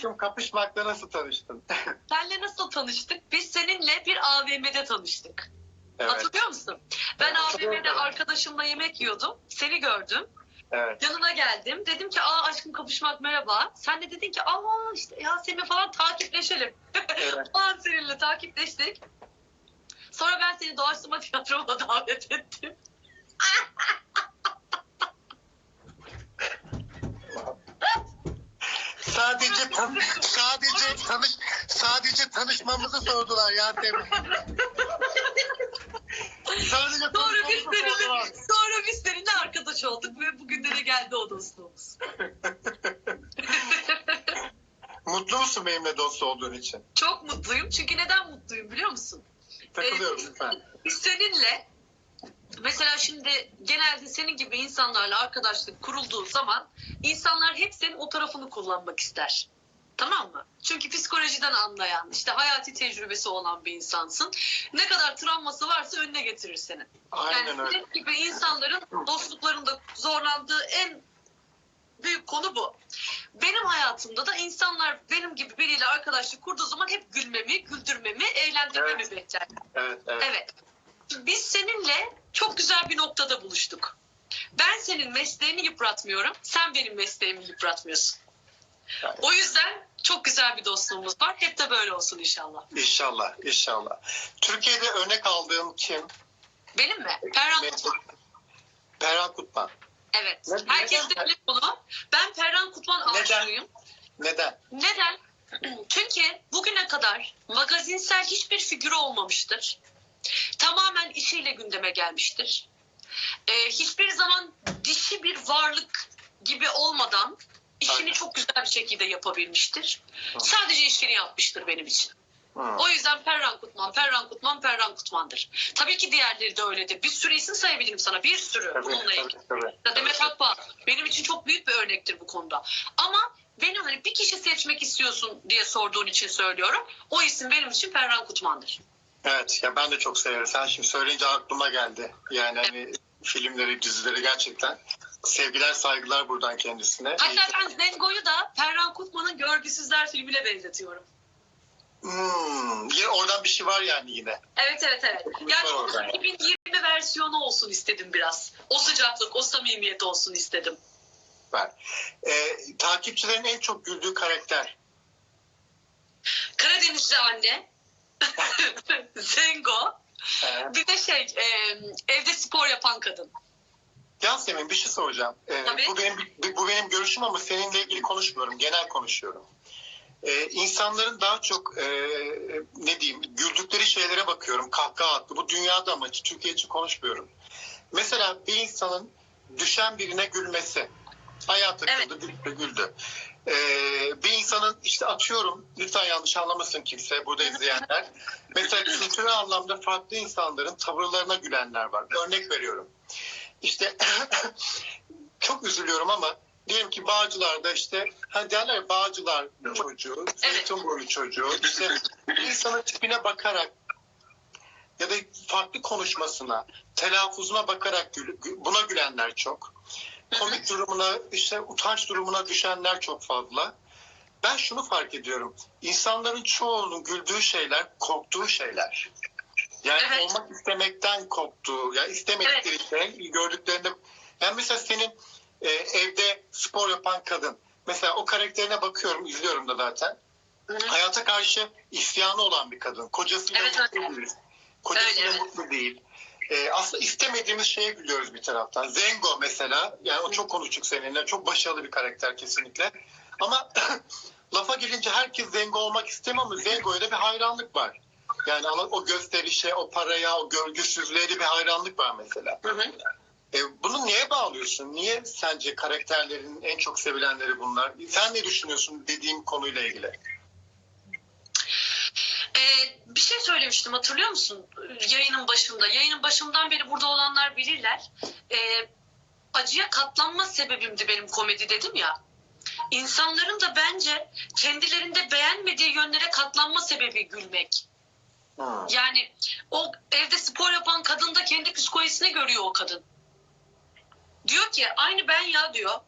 Aşkım kapışmakta nasıl tanıştın? Senle nasıl tanıştık? Biz seninle bir AVM'de tanıştık. evet. Hatırlıyor musun? Ben Evet. AVM'de arkadaşımla yemek yiyordum. Seni gördüm. Evet. Yanına geldim. Dedim ki aa aşkım kapışmak merhaba. Sen de dedin ki aa işte ya seninle falan takipleşelim. evet. Falan seninle takipleştik. Sonra ben seni doğaçlama tiyatroma davet ettim. Sadece tan sadece tanış sadece tanışmamızı sordular ya Demir. sadece Sonra biz seninle, sonra biz seninle arkadaş olduk ve bugünlere geldi o dostluğumuz. Mutlu musun benimle dost olduğun için? Çok mutluyum. Çünkü neden mutluyum biliyor musun? Takılıyorum lütfen. Biz seninle mesela şimdi genelde senin gibi insanlarla arkadaşlık kurulduğu zaman insanlar hep senin o tarafını kullanmak ister. Tamam mı? Çünkü psikolojiden anlayan, işte hayati tecrübesi olan bir insansın. Ne kadar travması varsa önüne getirir seni. Aynen Yani öyle. senin gibi insanların dostluklarında zorlandığı en büyük konu bu. Benim hayatımda da insanlar benim gibi biriyle arkadaşlık kurduğu zaman hep gülmemi, güldürmemi, eğlendirmemi Evet. bekler. Evet, evet. Evet. Biz seninle çok güzel bir noktada buluştuk. Ben senin mesleğini yıpratmıyorum, sen benim mesleğimi yıpratmıyorsun. O yüzden çok güzel bir dostluğumuz var. Hep de böyle olsun inşallah. İnşallah, inşallah. Türkiye'de örnek aldığım kim? Benim mi? Ferhan. Kutman. Perhan Kutman. Evet. Neden? Herkes de bilir bunu. Ben Ferhan Kutman Neden? aşığıyım. Neden? Neden? Çünkü bugüne kadar magazinsel hiçbir figürü olmamıştır. Tamamen işiyle gündeme gelmiştir. Ee, hiçbir zaman dişi bir varlık gibi olmadan işini Aynen. çok güzel bir şekilde yapabilmiştir. Sadece işini yapmıştır benim için. Hı. O yüzden Ferran Kutman, Ferran Kutman, Ferran Kutman'dır. Tabii ki diğerleri de öyledir. Bir sürü isim sayabilirim sana. Bir sürü Tabii, bununla ilgili. tabii, tabii. Demet Akbağ benim için çok büyük bir örnektir bu konuda. Ama benim hani bir kişi seçmek istiyorsun diye sorduğun için söylüyorum. O isim benim için Ferhan Kutman'dır. Evet, ya ben de çok severim. Sen şimdi söyleyince aklıma geldi. Yani hani filmleri, dizileri gerçekten sevgiler, saygılar buradan kendisine. Hatta ben Zengo'yu da Ferhan Kutman'ın Görgüsüzler filmine benzetiyorum. Hmm, yine oradan bir şey var yani yine. Evet evet evet. Yani Var onun orada yani. 2020 versiyonu olsun istedim biraz. O sıcaklık, o samimiyet olsun istedim. Ben. Ee, takipçilerin en çok güldüğü karakter. Karadenizli anne. Zengo. Ee, Bir de şey e, evde spor yapan kadın. Yasemin bir şey soracağım. Ee, Tabii. bu benim bu benim görüşüm ama seninle ilgili konuşmuyorum. Genel konuşuyorum. Ee, insanların daha çok e, ne diyeyim güldükleri şeylere bakıyorum. Kahkaha attı. Bu dünyada ama Türkiye için konuşmuyorum. Mesela bir insanın düşen birine gülmesi. Ayağa takıldı, güldü, güldü. Ee, bir insanın işte atıyorum, lütfen yanlış anlamasın kimse burada izleyenler. Mesela kültürel anlamda farklı insanların tavırlarına gülenler var. Örnek veriyorum. İşte çok üzülüyorum ama diyelim ki Bağcılar'da işte hani derler ya Bağcılar çocuğu, Zeytinburnu çocuğu işte insanın tipine bakarak ya da farklı konuşmasına, telaffuzuna bakarak gül- gü- buna gülenler çok. Komik durumuna, işte utanç durumuna düşenler çok fazla. Ben şunu fark ediyorum. İnsanların çoğunun güldüğü şeyler, korktuğu şeyler. Yani Evet. olmak istemekten korktuğu, yani istemedikleri şey, gördüklerinde. Yani mesela senin e, evde spor yapan kadın. Mesela o karakterine bakıyorum, izliyorum da zaten. Hayata karşı isyanı olan bir kadın. Kocasıyla Evet, mutlu değil. Kocasıyla Öyle, evet. mutlu değil. Ee, aslında istemediğimiz şeye gülüyoruz bir taraftan. Zengo mesela, yani o çok konuştuk seninle. Çok başarılı bir karakter kesinlikle. Ama lafa gelince herkes Zengo olmak istemiyor ama Zengo'ya da bir hayranlık var. Yani o gösterişe, o paraya, o görgüsüzlüğe de bir hayranlık var mesela. Hı hı. E, bunu niye bağlıyorsun? Niye sence karakterlerin en çok sevilenleri bunlar? Sen ne düşünüyorsun dediğim konuyla ilgili? Ee, bir şey söylemiştim hatırlıyor musun yayının başında? Yayının başından beri burada olanlar bilirler. Ee, acıya katlanma sebebimdi benim komedi dedim ya. İnsanların da bence kendilerinde beğenmediği yönlere katlanma sebebi gülmek. Hmm. Yani o evde spor yapan kadın da kendi psikolojisini görüyor o kadın. Diyor ki aynı ben ya diyor.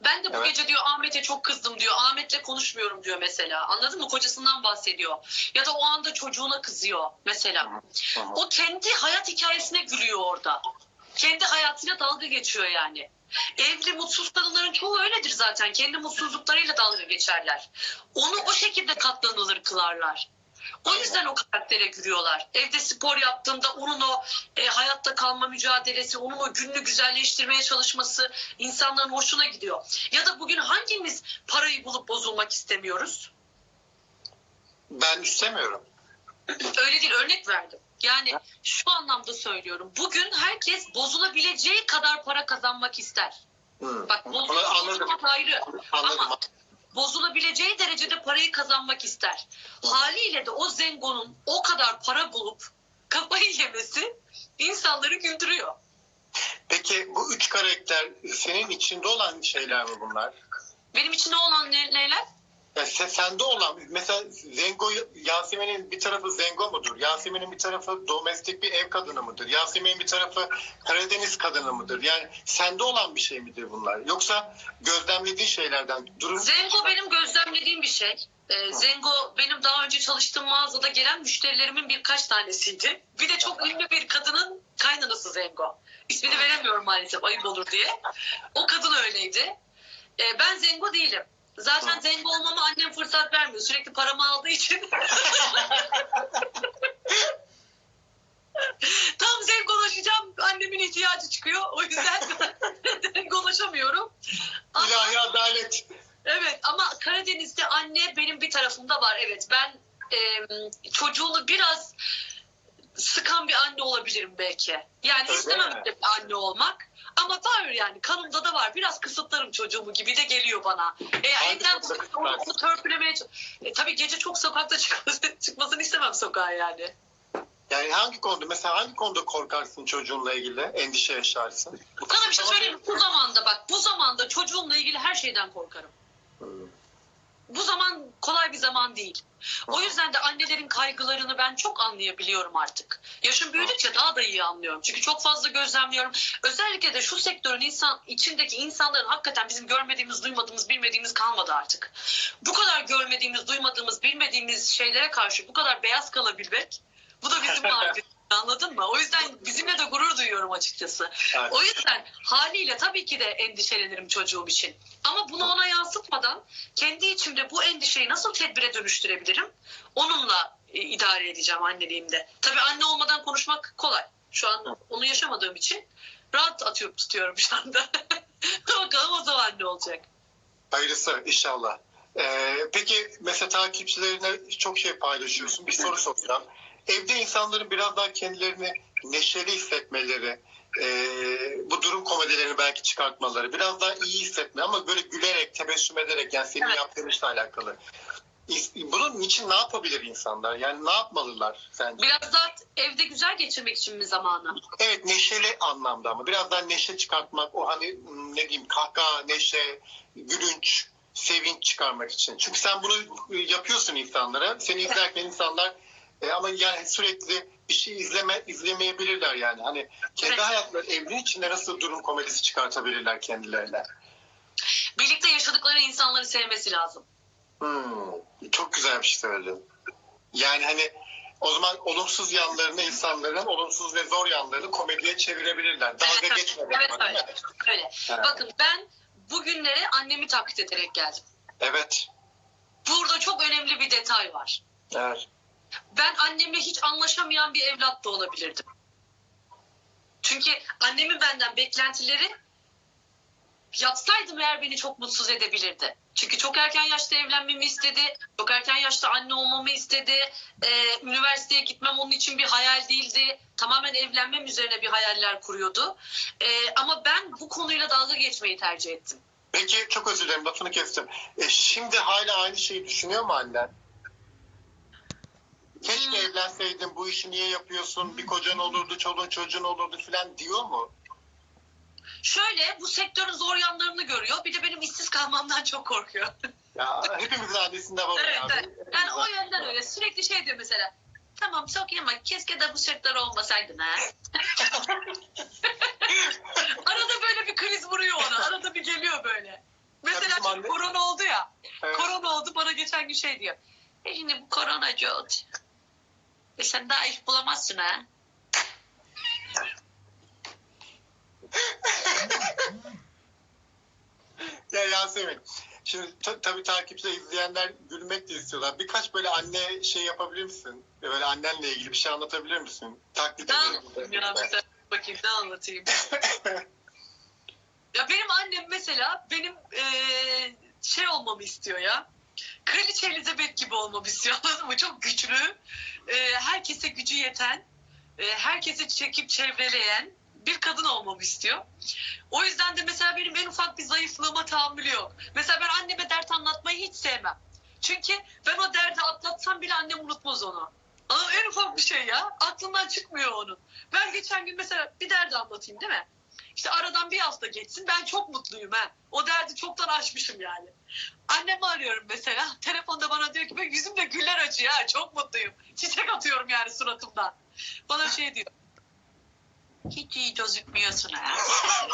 Ben de bu Evet. gece diyor Ahmet'e çok kızdım diyor. Ahmet'le konuşmuyorum diyor mesela. Anladın mı? Kocasından bahsediyor. Ya da o anda çocuğuna kızıyor mesela. Hı hı. O kendi hayat hikayesine gülüyor orada. Kendi hayatıyla dalga geçiyor yani. Evli mutsuz kadınların çoğu öyledir zaten. Kendi mutsuzluklarıyla dalga geçerler. Onu o şekilde katlanılır kılarlar. O yüzden o karaktere gülüyorlar. Evde spor yaptığında onun o e, hayatta kalma mücadelesi, onun o gününü güzelleştirmeye çalışması insanların hoşuna gidiyor. Ya da bugün hangimiz parayı bulup bozulmak istemiyoruz? Ben istemiyorum. Öyle değil örnek verdim. Yani şu anlamda söylüyorum. Bugün herkes bozulabileceği kadar para kazanmak ister. Hı. Bak bozulmak ayrı. Anladım. Ama bozulabileceği derecede parayı kazanmak ister. Haliyle de o zengonun o kadar para bulup kafayı yemesi insanları güldürüyor. Peki bu üç karakter senin içinde olan şeyler mi bunlar? Benim için olan ne, neler? Ya sen, sende olan mesela Zengo Yasemin'in bir tarafı Zengo mudur? Yasemin'in bir tarafı domestik bir ev kadını mıdır? Yasemin'in bir tarafı Karadeniz kadını mıdır? Yani sende olan bir şey midir bunlar? Yoksa gözlemlediğin şeylerden durum Zengo benim gözlemlediğim bir şey. Ee, Zengo benim daha önce çalıştığım mağazada gelen müşterilerimin birkaç tanesiydi. Bir de çok ünlü bir kadının kaynanası Zengo. İsmini veremiyorum maalesef ayıp olur diye. O kadın öyleydi. Ee, ben Zengo değilim. Zaten Zengo olmama annem fırsat vermiyor. Sürekli paramı aldığı için. Tam zengolaşacağım. Annemin ihtiyacı çıkıyor. O yüzden zengolaşamıyorum. İlahi adalet. Evet ama Karadeniz'de anne benim bir tarafımda var. Evet ben e, çocuğunu biraz sıkan bir anne olabilirim belki. Yani Öyle istemem mi? bir anne olmak. Ama var yani kanımda da var. Biraz kısıtlarım çocuğumu gibi de geliyor bana. E, evden onu, onu törpülemeye e, Tabii gece çok sokakta çıkmasını, çıkmasını istemem sokağa yani. Yani hangi konuda mesela hangi konuda korkarsın çocuğunla ilgili endişe yaşarsın? Bu Sana bir şey söyleyeyim mi? Bu zamanda bak bu zamanda çocuğumla ilgili her şeyden korkarım. Bu zaman kolay bir zaman değil. O yüzden de annelerin kaygılarını ben çok anlayabiliyorum artık. Yaşım büyüdükçe daha da iyi anlıyorum. Çünkü çok fazla gözlemliyorum. Özellikle de şu sektörün insan içindeki insanların hakikaten bizim görmediğimiz, duymadığımız, bilmediğimiz kalmadı artık. Bu kadar görmediğimiz, duymadığımız, bilmediğimiz şeylere karşı bu kadar beyaz kalabilmek bu da bizim marifetimiz. Anladın mı? O yüzden bizimle de gurur duyuyorum açıkçası. Evet. O yüzden haliyle tabii ki de endişelenirim çocuğum için. Ama bunu ona yansıtmadan kendi içimde bu endişeyi nasıl tedbire dönüştürebilirim? Onunla e, idare edeceğim anneliğimde. Tabii anne olmadan konuşmak kolay. Şu an onu yaşamadığım için rahat atıyorum tutuyorum şu anda. Bakalım o zaman ne olacak. Hayırlısı inşallah. Ee, peki mesela takipçilerine çok şey paylaşıyorsun. Bir soru soracağım. Evde insanların biraz daha kendilerini neşeli hissetmeleri, e, bu durum komedilerini belki çıkartmaları, biraz daha iyi hissetme ama böyle gülerek, tebessüm ederek yani senin Evet. yaptığın işle alakalı. Bunun için ne yapabilir insanlar? Yani ne yapmalılar sence? Biraz daha evde güzel geçirmek için mi zamanı? Evet neşeli anlamda ama biraz daha neşe çıkartmak o hani ne diyeyim kahkaha, neşe, gülünç, sevinç çıkarmak için. Çünkü sen bunu yapıyorsun insanlara. Seni izlerken insanlar e, ama yani sürekli bir şey izleme izlemeyebilirler yani. Hani kendi Evet. hayatları evrin içinde nasıl durum komedisi çıkartabilirler kendilerine. Birlikte yaşadıkları insanları sevmesi lazım. Hmm, çok güzel bir şey söyledin. Yani hani o zaman olumsuz yanlarını insanların olumsuz ve zor yanlarını komediye çevirebilirler. Dalga Evet, geçmeden. evet, ama, mi? Öyle. Evet. Bakın ben bugünlere annemi taklit ederek geldim. Evet. Burada çok önemli bir detay var. Evet. Ben annemle hiç anlaşamayan bir evlat da olabilirdim. Çünkü annemin benden beklentileri yapsaydım eğer beni çok mutsuz edebilirdi. Çünkü çok erken yaşta evlenmemi istedi. Çok erken yaşta anne olmamı istedi. Ee, üniversiteye gitmem onun için bir hayal değildi. Tamamen evlenmem üzerine bir hayaller kuruyordu. Ee, ama ben bu konuyla dalga geçmeyi tercih ettim. Peki çok özür dilerim lafını kestim. E, şimdi hala aynı şeyi düşünüyor mu annen? Keşke evlenseydin bu işi niye yapıyorsun bir kocan olurdu çoluğun çocuğun olurdu falan diyor mu? Şöyle bu sektörün zor yanlarını görüyor. Bir de benim işsiz kalmamdan çok korkuyor. Ya hepimizin annesinde var. Evet, evet. Yani o yönden öyle. Sürekli şey diyor mesela. Tamam çok iyi ama keşke de bu sektör olmasaydın ha. Arada böyle bir kriz vuruyor ona. Arada bir geliyor böyle. Mesela şimdi anne- korona oldu ya. Evet. Korona oldu bana geçen gün şey diyor. E şimdi bu koronacı oldu. E sen daha iş bulamazsın ha. Ya Yasemin, şimdi ta- tabii takipçiler, izleyenler gülmek de istiyorlar. Birkaç böyle anne şey yapabilir misin? Böyle annenle ilgili bir şey anlatabilir misin? Taklit Ne anlatayım ya mesela bakayım ne anlatayım. ya benim annem mesela benim eee, şey olmamı istiyor ya. Kraliçe Elizabeth gibi olmamı istiyor anladın mı? Çok güçlü, eee, herkese gücü yeten, eee, herkesi çekip çevreleyen bir kadın olmamı istiyor. O yüzden de mesela benim en ufak bir zayıflığıma tahammülü yok. Mesela ben anneme dert anlatmayı hiç sevmem. Çünkü ben o derdi atlatsam bile annem unutmaz onu. Ama en ufak bir şey ya. Aklından çıkmıyor onun. Ben geçen gün mesela bir derdi anlatayım değil mi? İşte aradan bir hafta geçsin ben çok mutluyum ha. O derdi çoktan aşmışım yani. Annemi arıyorum mesela. Telefonda bana diyor ki ben yüzümde güller açıyor ha. Çok mutluyum. Çiçek atıyorum yani suratımdan. Bana şey diyor. Hiç iyi gözükmüyorsun ha.